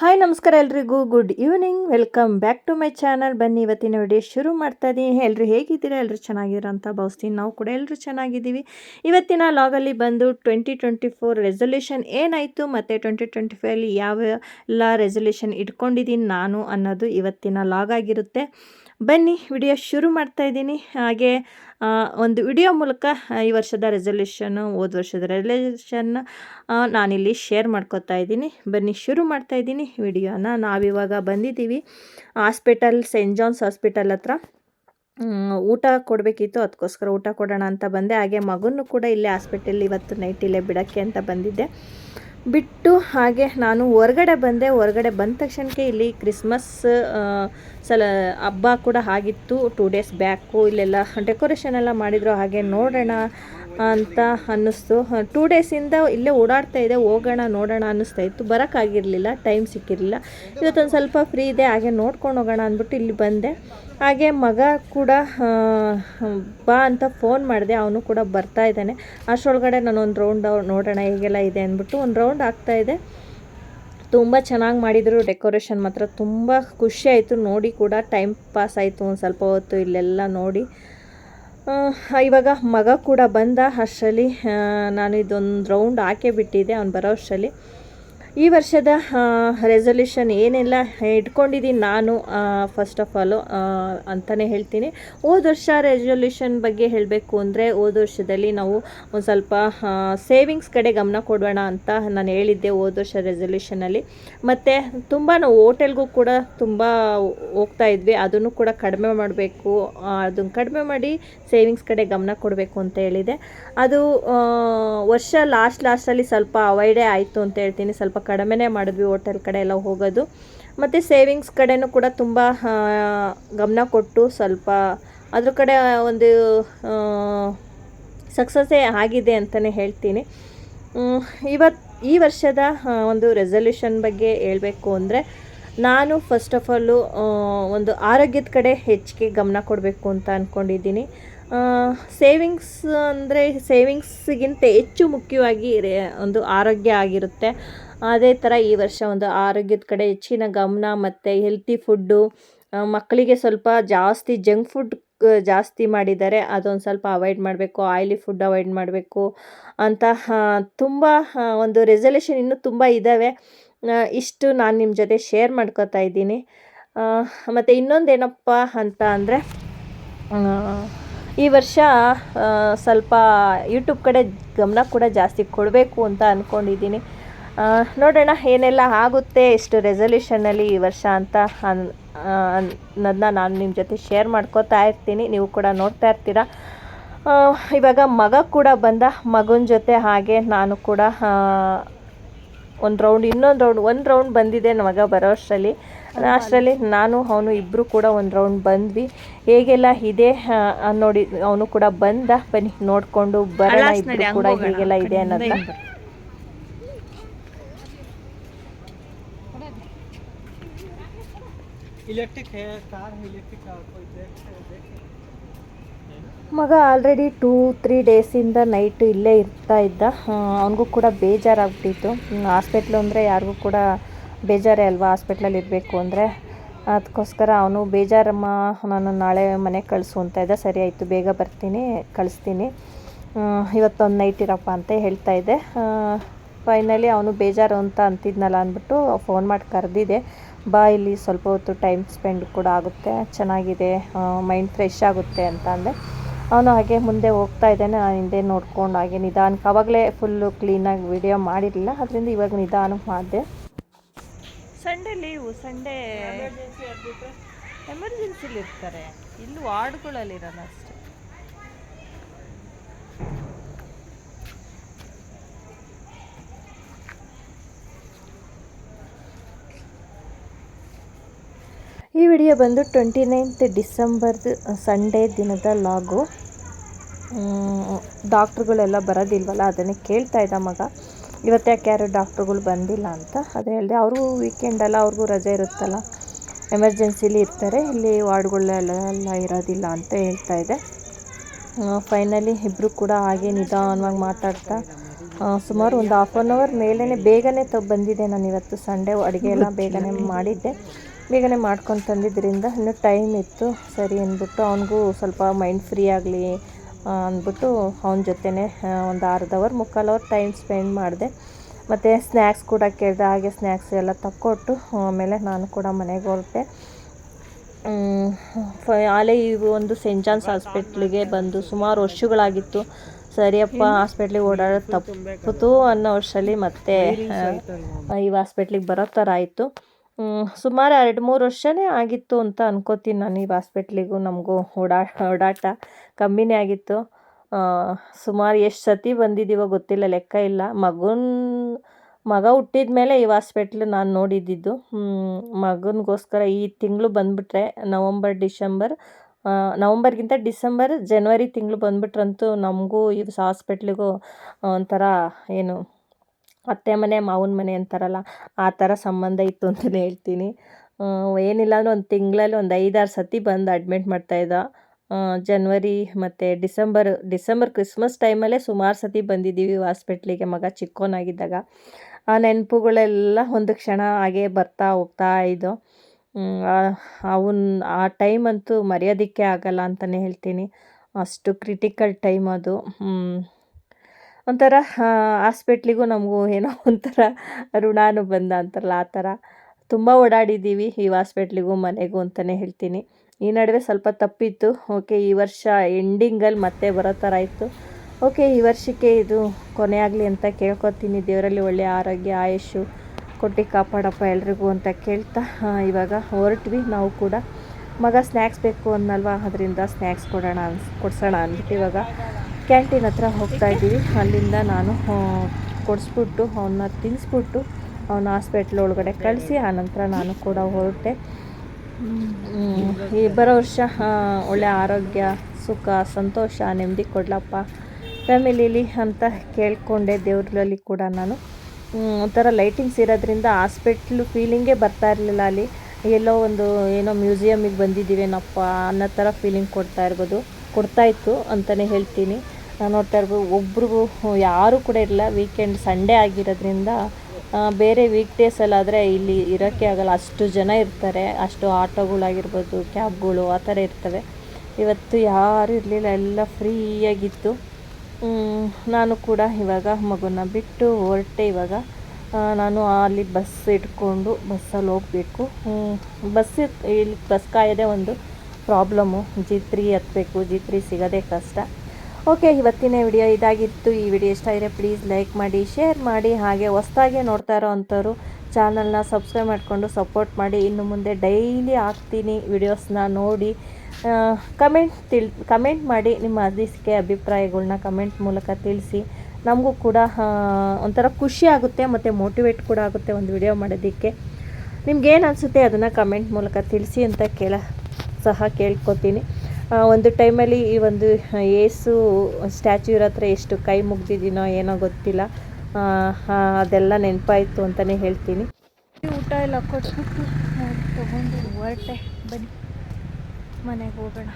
Hi ನಮಸ್ಕಾರ ಎಲ್ರಿಗೂ. Good evening welcome back to my channel ಬನ್ನಿ, ಇವತ್ತಿನ ವಿಡಿಯೋ ಶುರು ಮಾಡ್ತಾ ಇದ್ದೀನಿ ಎಲ್ಲರೂ ಹೇಗಿದ್ದೀರಾ? ಎಲ್ಲರೂ ಚೆನ್ನಾಗಿದ್ದೀರಾ ಅಂತ ಭಾವಿಸ್ತೀನಿ. ನಾವು ಕೂಡ ಎಲ್ಲರೂ ಚೆನ್ನಾಗಿದ್ದೀವಿ. ಇವತ್ತಿನ ಲಾಗಲ್ಲಿ ಬಂದು ಟ್ವೆಂಟಿ ಟ್ವೆಂಟಿ ಫೋರ್ ರೆಸೊಲ್ಯೂಷನ್ ಏನಾಯಿತು ಮತ್ತು ಟ್ವೆಂಟಿ ಟ್ವೆಂಟಿ ಫೈವಲ್ಲಿ ಯಾವ ಎಲ್ಲ ರೆಸೊಲ್ಯೂಷನ್ ಇಟ್ಕೊಂಡಿದ್ದೀನಿ ನಾನು ಅನ್ನೋದು ಇವತ್ತಿನ ಲಾಗ್ ಆಗಿರುತ್ತೆ. ಬನ್ನಿ ವಿಡಿಯೋ ಶುರು ಮಾಡ್ತಾ ಇದ್ದೀನಿ. ಹಾಗೆ ಒಂದು ವಿಡಿಯೋ ಮೂಲಕ ಈ ವರ್ಷದ ರೆಸೊಲ್ಯೂಷನ್ನು ಹೋದ ವರ್ಷದ ರೆಸೊಲ್ಯೂಷನ್ ನಾನಿಲ್ಲಿ ಶೇರ್ ಮಾಡ್ಕೋತಾ ಇದ್ದೀನಿ. ಬನ್ನಿ ಶುರು ಮಾಡ್ತಾ ಇದ್ದೀನಿ ವಿಡಿಯೋನ. ನಾವಿವಾಗ ಬಂದಿದ್ದೀವಿ. ಹಾಸ್ಪಿಟಲ್ ಸೆಂಟ್ ಜಾನ್ಸ್ ಹಾಸ್ಪಿಟಲ್ ಹತ್ರ. ಊಟ ಕೊಡಬೇಕಿತ್ತು. ಅದಕ್ಕೋಸ್ಕರ ಊಟ ಕೊಡೋಣ ಅಂತ ಬಂದೆ. ಹಾಗೆ ಮಗನೂ ಕೂಡ ಇಲ್ಲೇ ಹಾಸ್ಪಿಟಲ್ ಇವತ್ತು ನೈಟ್ ಇಲ್ಲೇ ಬಿಡೋಕ್ಕೆ ಅಂತ ಬಂದಿದ್ದೆ. ಬಿಟ್ಟು ಹಾಗೆ ನಾನು ಹೊರಗಡೆ ಬಂದೆ, ಹೊರಗಡೆ ಬಂದ ತಕ್ಷಣಕ್ಕೆ ಇಲ್ಲಿ ಕ್ರಿಸ್ಮಸ್ ಸಲ, ಹಬ್ಬ ಕೂಡ ಆಗಿತ್ತು. ಟೂ ಡೇಸ್ ಬ್ಯಾಕು ಇಲ್ಲೆಲ್ಲ ಡೆಕೋರೇಷನ್ ಎಲ್ಲ ಮಾಡಿದರು, ಹಾಗೆ ನೋಡೋಣ ಅಂತ ಅನ್ನಿಸ್ತು. ಟೂ ಡೇಸಿಂದ ಇಲ್ಲೇ ಓಡಾಡ್ತಾ ಇದೆ, ಹೋಗೋಣ, ನೋಡೋಣ ಅನ್ನಿಸ್ತಾ ಇತ್ತು. ಬರೋಕ್ಕಾಗಿರಲಿಲ್ಲ ಟೈಮ್ ಸಿಕ್ಕಿರಲಿಲ್ಲ. ಇವತ್ತೊಂದು ಸ್ವಲ್ಪ ಫ್ರೀ ಇದೆ, ಹಾಗೆ ನೋಡ್ಕೊಂಡು ಹೋಗೋಣ ಅಂದ್ಬಿಟ್ಟು ಇಲ್ಲಿ ಬಂದೆ. ಹಾಗೆ ಮಗ ಕೂಡ ಬಾ ಅಂತ ಫೋನ್ ಮಾಡಿದೆ. ಅವನು ಕೂಡ ಬರ್ತಾ ಇದ್ದಾನೆ. ಅಷ್ಟರೊಳಗಡೆ ನಾನು ಒಂದು ರೌಂಡ್ ನೋಡೋಣ, ಹೇಗೆಲ್ಲ ಇದೆ ಅಂದ್ಬಿಟ್ಟು ಒಂದು ರೌಂಡ್ ಆಗ್ತಾ ಇದೆ. ತುಂಬ ಚೆನ್ನಾಗಿ ಮಾಡಿದರು ಡೆಕೋರೇಷನ್ ಮಾತ್ರ. ತುಂಬ ಖುಷಿ ಆಯಿತು. ನೋಡಿ ಕೂಡ ಟೈಮ್ ಪಾಸ್ ಆಯಿತು ಒಂದು ಸ್ವಲ್ಪ ಹೊತ್ತು ಇಲ್ಲೆಲ್ಲ ನೋಡಿ. ಇವಾಗ ಮಗ ಕೂಡ ಬಂದ ಅಷ್ಟರಲ್ಲಿ ನಾನು ಇದೊಂದು ರೌಂಡ್ ಹಾಕೇ ಬಿಟ್ಟಿದ್ದೆ. ಅವ್ನು ಬರೋ ಅಷ್ಟರಲ್ಲಿ. ಈ ವರ್ಷದ ರೆಸೊಲ್ಯೂಷನ್ ಏನೆಲ್ಲ ಇಟ್ಕೊಂಡಿದ್ದೀನಿ ನಾನು ಫಸ್ಟ್ ಆಫ್ ಆಲು ಅಂತಲೇ ಹೇಳ್ತೀನಿ. ಹೋದ ವರ್ಷ ರೆಸೊಲ್ಯೂಷನ್ ಬಗ್ಗೆ ಹೇಳಬೇಕು ಅಂದರೆ, ಹೋದ ವರ್ಷದಲ್ಲಿ ನಾವು ಒಂದು ಸ್ವಲ್ಪ ಸೇವಿಂಗ್ಸ್ ಕಡೆ ಗಮನ ಕೊಡೋಣ ಅಂತ ನಾನು ಹೇಳಿದ್ದೆ ಹೋದ ವರ್ಷ ರೆಸೊಲ್ಯೂಷನಲ್ಲಿ ಮತ್ತು ತುಂಬ ನಾವು ಹೋಟೆಲ್ಗೂ ಕೂಡ ತುಂಬ ಹೋಗ್ತಾ ಇದ್ವಿ. ಅದನ್ನು ಕೂಡ ಕಡಿಮೆ ಮಾಡಬೇಕು ಅದನ್ನು ಕಡಿಮೆ ಮಾಡಿ ಸೇವಿಂಗ್ಸ್ ಕಡೆ ಗಮನ ಕೊಡಬೇಕು ಅಂತ ಹೇಳಿದೆ. ಅದು ವರ್ಷ ಲಾಸ್ಟ್ ಲಾಸ್ಟಲ್ಲಿ ಸ್ವಲ್ಪ ಅವಾಯ್ಡೇ ಆಯಿತು ಅಂತ ಹೇಳ್ತೀನಿ. ಸ್ವಲ್ಪ ಕಡಿಮೆನೇ ಮಾಡಿದ್ವಿ ಹೋಟೆಲ್ ಕಡೆ ಎಲ್ಲ ಹೋಗೋದು. ಮತ್ತು ಸೇವಿಂಗ್ಸ್ ಕಡೆಯೂ ಕೂಡ ತುಂಬ ಗಮನ ಕೊಟ್ಟು ಸ್ವಲ್ಪ ಅದ್ರ ಕಡೆ ಒಂದು ಸಕ್ಸಸ್ಸೇ ಆಗಿದೆ ಅಂತಲೇ ಹೇಳ್ತೀನಿ. ಇವತ್ತು ಈ ವರ್ಷದ ಒಂದು ರೆಸಲ್ಯೂಷನ್ ಬಗ್ಗೆ ಹೇಳಬೇಕು ಅಂದರೆ ನಾನು ಫಸ್ಟ್ ಆಫ್ ಆಲು ಒಂದು ಆರೋಗ್ಯದ ಕಡೆ ಹೆಚ್ಚಿಗೆ ಗಮನ ಕೊಡಬೇಕು ಅಂತ ಅಂದ್ಕೊಂಡಿದ್ದೀನಿ ಸೇವಿಂಗ್ಸ್ ಅಂದರೆ ಸೇವಿಂಗ್ಸ್ಗಿಂತ ಹೆಚ್ಚು ಮುಖ್ಯವಾಗಿ ಒಂದು ಆರೋಗ್ಯ ಆಗಿರುತ್ತೆ. ಅದೇ ಥರ ಈ ವರ್ಷ ಒಂದು ಆರೋಗ್ಯದ ಕಡೆ ಹೆಚ್ಚಿನ ಗಮನ ಮತ್ತು ಹೆಲ್ತಿ ಫುಡ್ಡು ಮಕ್ಕಳಿಗೆ ಸ್ವಲ್ಪ ಜಾಸ್ತಿ ಜಂಕ್ ಫುಡ್ ಜಾಸ್ತಿ ಮಾಡಿದ್ದಾರೆ ಅದೊಂದು ಸ್ವಲ್ಪ ಅವಾಯ್ಡ್ ಮಾಡಬೇಕು ಆಯ್ಲಿ ಫುಡ್ ಅವಾಯ್ಡ್ ಮಾಡಬೇಕು ಅಂತ ತುಂಬ ಒಂದು ರೆಸಲ್ಯೂಷನ್ ಇನ್ನೂ ತುಂಬ ಇದ್ದಾವೆ. ಇಷ್ಟು ನಾನು ನಿಮ್ಮ ಜೊತೆ ಶೇರ್ ಮಾಡ್ಕೋತಾ ಇದ್ದೀನಿ. ಮತ್ತು ಇನ್ನೊಂದೇನಪ್ಪ ಅಂತ ಅಂದರೆ ಈ ವರ್ಷ ಸ್ವಲ್ಪ ಯೂಟ್ಯೂಬ್ ಕಡೆ ಗಮನ ಕೂಡ ಜಾಸ್ತಿ ಕೊಡಬೇಕು ಅಂತ ಅಂದ್ಕೊಂಡಿದ್ದೀನಿ ನೋಡೋಣ ಏನೆಲ್ಲ ಆಗುತ್ತೆ ಎಷ್ಟು ರೆಸಲ್ಯೂಷನಲ್ಲಿ ಈ ವರ್ಷ ಅಂತ ಅನ್ ಅನ್ನೋದನ್ನ ನಾನು ನಿಮ್ಮ ಜೊತೆ ಶೇರ್ ಮಾಡ್ಕೋತಾ ಇರ್ತೀನಿ. ನೀವು ಕೂಡ ನೋಡ್ತಾ ಇರ್ತೀರ. ಇವಾಗ ಮಗ ಕೂಡ ಬಂದ ಮಗನ ಜೊತೆ ಹಾಗೆ ನಾನು ಕೂಡ ಒಂದು ರೌಂಡ್ ಇನ್ನೊಂದು ರೌಂಡ್ ಒಂದು ರೌಂಡ್ ಬಂದಿದೆ ನನ್ನ ಮಗ ಬರೋ ಅಷ್ಟರಲ್ಲಿ ಅಷ್ಟರಲ್ಲಿ ನಾನು ಅವನು ಇಬ್ಬರು ಕೂಡ ಒಂದು ರೌಂಡ್ ಬಂದ್ವಿ. ಹೇಗೆಲ್ಲ ಇದೆ ನೋಡಿ ಅವನು ಕೂಡ ಬಂದ. ಬನ್ನಿ ನೋಡಿಕೊಂಡು ಬರೋಣ. ಇಬ್ಬರು ಕೂಡ ಹೇಗೆಲ್ಲ ಇದೆ ಅನ್ನೋದನ್ನ इलेक्ट्रिक है कार है इलेक्ट्रिक कार कोई देख देख ಮಗ ಆಲ್ರೆಡಿ ಟೂ ತ್ರೀ ಡೇಸಿಂದ ನೈಟ್ ಇಲ್ಲೇ ಇರ್ತಾ ಇದ್ದ ಅವನಿಗೂ ಕೂಡ ಬೇಜಾರಾಗ್ಬಿಟ್ಟಿತ್ತು ಹಾಸ್ಪಿಟ್ಲು ಅಂದರೆ ಯಾರಿಗೂ ಕೂಡ ಬೇಜಾರೇ ಅಲ್ವಾ ಹಾಸ್ಪಿಟ್ಲಲ್ಲಿ ಇರಬೇಕು ಅಂದರೆ ಅದಕ್ಕೋಸ್ಕರ ಅವನು ಬೇಜಾರಮ್ಮ ನಾನು ನಾಳೆ ಮನೆಗೆ ಕಳಿಸು ಅಂತ ಇದ್ದ ಸರಿ ಆಯಿತು ಬೇಗ ಬರ್ತೀನಿ ಕಳಿಸ್ತೀನಿ ಇವತ್ತೊಂದು ನೈಟ್ ಇರಪ್ಪ ಅಂತ ಹೇಳ್ತಾ ಇದ್ದೆ ಫೈನಲಿ ಅವನು ಬೇಜಾರು ಅಂತ ಅಂತಿದ್ನಲ್ಲ ಅಂದ್ಬಿಟ್ಟು ಫೋನ್ ಮಾಡಿ ಕರೆದಿದೆ ಬಾ ಇಲ್ಲಿ ಸ್ವಲ್ಪ ಹೊತ್ತು ಟೈಮ್ ಸ್ಪೆಂಡ್ ಕೂಡ ಆಗುತ್ತೆ ಚೆನ್ನಾಗಿದೆ ಮೈಂಡ್ ಫ್ರೆಶ್ ಆಗುತ್ತೆ ಅಂತ ಅಂದೆ. ಅವನು ಹಾಗೆ ಮುಂದೆ ಹೋಗ್ತಾ ಇದ್ದಾನೆ ನಾನು ಹಿಂದೆ ನೋಡ್ಕೊಂಡು ಹಾಗೆ ನಿಧಾನಕ್ಕೆ ಆವಾಗಲೇ ಫುಲ್ಲು ಕ್ಲೀನಾಗಿ ವಿಡಿಯೋ ಮಾಡಿರಲಿಲ್ಲ ಅದರಿಂದ ಇವಾಗ ನಿಧಾನಕ್ಕೆ ಮಾಡಿದೆ. ಸಂಡೇ ಲೀವು ಸಂಡೇ ಎಮರ್ಜೆನ್ಸಿಲಿ ಇರ್ತಾರೆ. ಇಲ್ಲಿ ವಾರ್ಡ್ಗಳಲ್ಲಿ ಇರಲ್ಲ ಅಷ್ಟೇ. ಈ ವಿಡಿಯೋ ಬಂದು ಟ್ವೆಂಟಿ ನೈನ್ತ್ ಡಿಸೆಂಬರ್ದು ಸಂಡೇ ದಿನದ ಲಾಗು. ಡಾಕ್ಟ್ರುಗಳೆಲ್ಲ ಬರೋದಿಲ್ವಲ್ಲ, ಅದನ್ನೇ ಕೇಳ್ತಾ ಇದ್ದ ಮಗ. ಇವತ್ತು ಯಾಕೆ ಯಾರು ಡಾಕ್ಟ್ರುಗಳು ಬಂದಿಲ್ಲ? ಅಂತ ಅದೇ ಹೇಳಿದೆ. ಅವ್ರಿಗೂ ವೀಕೆಂಡಲ್ಲ ಅವ್ರಿಗೂ ರಜೆ ಇರುತ್ತಲ್ಲ. ಎಮರ್ಜೆನ್ಸಿಲಿ ಇರ್ತಾರೆ. ಇಲ್ಲಿ ವಾರ್ಡ್ಗಳೆಲ್ಲ ಇರೋದಿಲ್ಲ, ಅಂತ ಹೇಳ್ತಾ ಇದೆ ಫೈನಲಿ ಇಬ್ಬರು ಕೂಡ ಹಾಗೆ ನಿಧಾನವಾಗಿ ಮಾತಾಡ್ತಾ ಸುಮಾರು ಒಂದು ಹಾಫ್ ಆನ್ ಅವರ್ ಮೇಲೇ ಬೇಗನೆ ತ, ಬಂದಿದ್ದೆ ನಾನು ಇವತ್ತು ಸಂಡೇ ಅಡುಗೆ ಎಲ್ಲ ಬೇಗನೆ ಮಾಡಿದ್ದೆ. ಬೇಗನೆ ಮಾಡ್ಕೊಂಡು ತಂದಿದ್ದರಿಂದ ಇನ್ನು ಟೈಮ್ ಇತ್ತು. ಸರಿ ಅಂದ್ಬಿಟ್ಟು ಅವನಿಗೂ ಸ್ವಲ್ಪ ಮೈಂಡ್ ಫ್ರೀ ಆಗಲಿ ಅಂದ್ಬಿಟ್ಟು ಅವನ ಜೊತೆನೇ ಒಂದು ಅರ್ಧ ಅವರ್ ಮುಕ್ಕಾಲು ಅವರ್ ಟೈಮ್ ಸ್ಪೆಂಡ್ ಮಾಡಿದೆ. ಮತ್ತು ಸ್ನ್ಯಾಕ್ಸ್ ಕೂಡ ಕೇಳಿದೆ, ಹಾಗೆ ಸ್ನ್ಯಾಕ್ಸ್ ಎಲ್ಲ ತಕ್ಕೊಟ್ಟು ಆಮೇಲೆ ನಾನು ಕೂಡ ಮನೆಗೆ ಹೊರಟೆ. ಆಲೇ ಈ ಒಂದು ಸೆಂಟ್ ಜಾನ್ಸ್ ಹಾಸ್ಪಿಟ್ಲಿಗೆ ಬಂದು ಸುಮಾರು ವರ್ಷಗಳಾಗಿತ್ತು. ಸರಿಯಪ್ಪ ಹಾಸ್ಪಿಟ್ಲಿಗೆ ಓಡಾಡೋದು ತಪ್ಪಿತು ಅನ್ನೋ ವರ್ಷದಲ್ಲಿ ಮತ್ತೆ ಈ ಹಾಸ್ಪಿಟ್ಲಿಗೆ ಬರೋ ಥರ ಆಯಿತು. ಸುಮಾರು ಎರಡು ಮೂರು ವರ್ಷನೇ ಆಗಿತ್ತು ಅಂತ ಅನ್ಕೋತೀನಿ ನಾನು ಈ ಹಾಸ್ಪಿಟ್ಲಿಗೂ ನಮಗೂ ಓಡಾ, ಓಡಾಟ ಕಮ್ಮಿನೇ ಆಗಿತ್ತು. ಸುಮಾರು ಎಷ್ಟು ಸತಿ ಬಂದಿದ್ದೀವೋ ಗೊತ್ತಿಲ್ಲ, ಲೆಕ್ಕ ಇಲ್ಲ. ಮಗನ, ಮಗ ಹುಟ್ಟಿದ ಮೇಲೆ ಈ ಹಾಸ್ಪಿಟ್ಲ್ ನಾನು ನೋಡಿದ್ದಿದ್ದು ಮಗನಿಗೋಸ್ಕರ ಈ ತಿಂಗಳು ಬಂದುಬಿಟ್ರೆ ನವಂಬರ್, ಡಿಸೆಂಬರ್ ನವಂಬರ್ಗಿಂತ ಡಿಸೆಂಬರ್, ಜನವರಿ ತಿಂಗಳು ಬಂದುಬಿಟ್ರಂತೂ ನಮಗೂ ಈ ಹಾಸ್ಪಿಟ್ಲಿಗೂ ಒಂಥರ ಏನು ಅತ್ತೆ ಮನೆ, ಮಾವನ ಮನೆ ಅಂತಾರಲ್ಲ, ಆ ಥರ ಸಂಬಂಧ ಇತ್ತು ಅಂತಲೇ ಹೇಳ್ತೀನಿ. ಏನಿಲ್ಲ ಅಂದ್ರೆ ಒಂದು ತಿಂಗಳಲ್ಲಿ ಒಂದು ಐದಾರು ಸತಿ ಬಂದು ಅಡ್ಮಿಟ್ ಮಾಡ್ತಾಯಿದ್ದ ಜನ್ವರಿ ಮತ್ತು ಡಿಸೆಂಬರ್ ಡಿಸೆಂಬರ್ ಕ್ರಿಸ್ಮಸ್ ಟೈಮಲ್ಲೇ ಸುಮಾರು ಸತಿ ಬಂದಿದ್ದೀವಿ ಹಾಸ್ಪಿಟ್ಲಿಗೆ ಮಗ ಚಿಕ್ಕವನಾಗಿದ್ದಾಗ ಆ ನೆನಪುಗಳೆಲ್ಲ ಒಂದು ಕ್ಷಣ ಹಾಗೆ ಬರ್ತಾ ಹೋಗ್ತಾ ಇದ್ದು ಅವನ್, ಆ ಟೈಮ್ ಅಂತೂ ಮರೆಯೋದಕ್ಕೆ ಆಗಲ್ಲ ಅಂತಲೇ ಹೇಳ್ತೀನಿ. ಅಷ್ಟು ಕ್ರಿಟಿಕಲ್ ಟೈಮ್ ಅದು. ಒಂಥರ ಹಾಸ್ಪಿಟ್ಲಿಗೂ ನಮಗೂ ಏನೋ ಒಂಥರ ಋಣಾನುಬಂಧ ಅಂತಾರಲ್ಲ, ಆ ಥರ. ತುಂಬ ಓಡಾಡಿದ್ದೀವಿ ಈ ಹಾಸ್ಪಿಟ್ಲಿಗೂ ಮನೆಗೂ ಅಂತಲೇ ಹೇಳ್ತೀನಿ. ಈ ನಡುವೆ ಸ್ವಲ್ಪ ತಪ್ಪಿತ್ತು. ಓಕೆ ಈ ವರ್ಷ ಎಂಡಿಂಗಲ್ಲಿ ಮತ್ತೆ ಬರೋ ಥರ ಇತ್ತು. ಓಕೆ ಈ ವರ್ಷಕ್ಕೆ ಇದು ಕೊನೆ ಆಗಲಿ ಅಂತ ಕೇಳ್ಕೊತೀನಿ. ದೇವರಲ್ಲಿ ಒಳ್ಳೆಯ ಆರೋಗ್ಯ ಆಯುಷು ಕೊಟ್ಟು ಕಾಪಾಡಪ್ಪ ಎಲ್ರಿಗೂ ಅಂತ ಕೇಳ್ತಾ ಇವಾಗ ಹೊರಟ್ವಿ. ನಾವು ಕೂಡ ಮಗ ಸ್ನ್ಯಾಕ್ಸ್ ಬೇಕು ಅನ್ನಲ್ವಾ? ಅದರಿಂದ ಸ್ನ್ಯಾಕ್ಸ್ ಕೊಡೋಣ ಅನ್ಸ್, ಕೊಡ್ಸೋಣ ಅಂದ್ಬಿಟ್ಟು ಇವಾಗ ಕ್ಯಾಂಟೀನ್ ಹತ್ರ ಹೋಗ್ತಾ ಇದ್ದೀವಿ. ಅಲ್ಲಿಂದ ನಾನು ಕೊಡಿಸ್ಬಿಟ್ಟು ಅವನ್ನ ತಿನ್ನಿಸ್ಬಿಟ್ಟು ಅವನ ಹಾಸ್ಪಿಟ್ಲ್ ಒಳಗಡೆ ಕಳಿಸಿ, ಆನಂತರ ನಾನು ಕೂಡ ಹೊರಟೆ. ಈ ಬರೋ ವರ್ಷ ಒಳ್ಳೆ ಆರೋಗ್ಯ, ಸುಖ, ಸಂತೋಷ, ನೆಮ್ಮದಿ ಕೊಡ್ಲಪ್ಪ. ಫ್ಯಾಮಿಲೀಲಿ ಅಂತ ಕೇಳಿಕೊಂಡೆ ದೇವ್ರಲ್ಲಿ ಕೂಡ ನಾನು. ಒಂಥರ ಲೈಟಿಂಗ್ಸ್ ಇರೋದ್ರಿಂದ ಹಾಸ್ಪಿಟ್ಲು ಫೀಲಿಂಗೇ ಬರ್ತಾ ಇರಲಿಲ್ಲ ಅಲ್ಲಿ. ಎಲ್ಲೋ ಒಂದು ಏನೋ ಮ್ಯೂಸಿಯಮಿಗೆ ಬಂದಿದ್ದೀವೇನಪ್ಪ ಅನ್ನೋ ಥರ ಫೀಲಿಂಗ್ ಕೊಡ್ತಾ ಇರ್ಬೋದು ಕೊಡ್ತಾಯಿತ್ತು ಅಂತಲೇ ಹೇಳ್ತೀನಿ. ನೋಡ್ತಾ ಇರ್ಬೋದು, ಒಬ್ರಿಗೂ ಯಾರೂ ಕೂಡ ಇರಲ್ಲ ವೀಕೆಂಡ್ ಸಂಡೇ ಆಗಿರೋದ್ರಿಂದ ಬೇರೆ ವೀಕ್ ಡೇಸಲ್ಲಾದರೆ ಇಲ್ಲಿ ಇರೋಕ್ಕೆ ಆಗಲ್ಲ. ಅಷ್ಟು ಜನ ಇರ್ತಾರೆ. ಅಷ್ಟು ಆಟೋಗಳಾಗಿರ್ಬೋದು, ಕ್ಯಾಬ್ಗಳು, ಆ ಥರ ಇರ್ತವೆ. ಇವತ್ತು ಯಾರೂ ಇರಲಿಲ್ಲ. ಎಲ್ಲ ಫ್ರೀಯಾಗಿತ್ತು. ನಾನು ಕೂಡ ಇವಾಗ ಮಗುನ ಬಿಟ್ಟು ಹೊರಟೆ ಇವಾಗ. ನಾನು ಅಲ್ಲಿ ಬಸ್ ಇಟ್ಕೊಂಡು ಬಸ್ಸಲ್ಲಿ ಹೋಗಬೇಕು. ಬಸ್ ಇಲ್ಲಿ ಬಸ್ ಕಾಯೋದೇ ಒಂದು ಪ್ರಾಬ್ಲಮ್ಮು. ಜಿ ತ್ರೀ ಹತ್ತಬೇಕು ಜಿ ತ್ರೀ ಸಿಗೋದೇ ಕಷ್ಟ. ಓಕೆ, ಇವತ್ತಿನ ವಿಡಿಯೋ ಇದಾಗಿತ್ತು. ಈ ವಿಡಿಯೋ ಇಷ್ಟ ಆದರೆ ಪ್ಲೀಸ್ ಲೈಕ್ ಮಾಡಿ ಶೇರ್ ಮಾಡಿ, ಹಾಗೆ ಹೊಸ್ದಾಗೆ ನೋಡ್ತಾ ಇರೋ ಅಂಥವ್ರು ಚಾನಲ್ನ ಸಬ್ಸ್ಕ್ರೈಬ್ ಮಾಡಿಕೊಂಡು ಸಪೋರ್ಟ್ ಮಾಡಿ. ಇನ್ನು ಮುಂದೆ ಡೈಲಿ ಹಾಕ್ತೀನಿ ವಿಡಿಯೋಸ್ನ ನೋಡಿ. ಕಮೆಂಟ್ ತಿಳ್ ಕಮೆಂಟ್ ಮಾಡಿ ನಿಮ್ಮ ಅನಿಸಿಕೆ ಅಭಿಪ್ರಾಯಗಳನ್ನ ಕಮೆಂಟ್ ಮೂಲಕ ತಿಳಿಸಿ. ನಮಗೂ ಕೂಡ ಒಂಥರ ಖುಷಿ ಆಗುತ್ತೆ ಮತ್ತು ಮೋಟಿವೇಟ್ ಕೂಡ ಆಗುತ್ತೆ ಒಂದು ವಿಡಿಯೋ ಮಾಡೋದಕ್ಕೆ. ನಿಮ್ಗೇನು ಅನಿಸುತ್ತೆ ಅದನ್ನು ಕಮೆಂಟ್ ಮೂಲಕ ತಿಳಿಸಿ ಅಂತ ಕೇಳ, ಸಹ ಕೇಳ್ಕೊತೀನಿ. ಒಂದು ಟೈಮಲ್ಲಿ ಈ ಒಂದು ಏಸು ಸ್ಟ್ಯಾಚ್ಯೂ ಇರೋ ಹತ್ರ ಎಷ್ಟು ಕೈ ಮುಗ್ದಿದ್ದೀನೋ ಏನೋ ಗೊತ್ತಿಲ್ಲ. ಅದೆಲ್ಲ ನೆನಪಾಯಿತು ಅಂತಲೇ ಹೇಳ್ತೀನಿ. ಊಟ ಎಲ್ಲ ಕೊಟ್ಬಿಟ್ಟು ತೊಗೊಂಡು ಹೊರಟೆ. ಬನ್ನಿ, ಮನೆಗೆ ಹೋಗೋಣ.